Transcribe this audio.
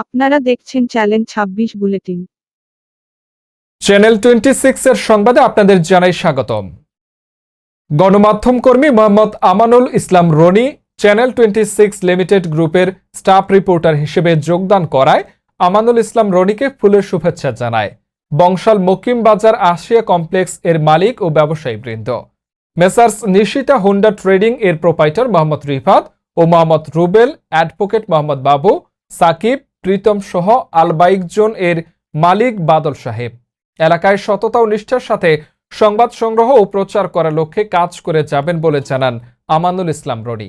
আপনারা দেখছেন চ্যালেঞ্জ ছাব্বিশ বুলেটিন। চ্যানেল টোয়েন্টি এর সংবাদে আপনাদের জানাই স্বাগতম। গণমাধ্যম কর্মী Mohammad Amanul Islam Rony channel twenty six limited গ্রুপের স্টাফ রিপোর্টার হিসেবে যোগদান করায় আমানুল ইসলাম রনিকে ফুলের শুভেচ্ছা জানায়। বংশাল মকিম বাজার আশিয়া কমপ্লেক্স এর মালিক ও ব্যবসায়ী বৃন্দ। মেসার্স নিশিতা হোন্ডা ট্রেডিং এর প্রোপাইটার মোহাম্মদ রিফাত ও মোহাম্মদ রুবেল, অ্যাডভোকেট মোহাম্মদ বাবু, সাকিব প্রীতম সহ আলবাইক জোন এর মালিক বাদল সাহেব। এলাকায় সততা ও নিষ্ঠার সাথে সংবাদ সংগ্রহ ও প্রচার করার লক্ষ্যে কাজ করে যাবেন বলে জানান আমানুল ইসলাম রনি।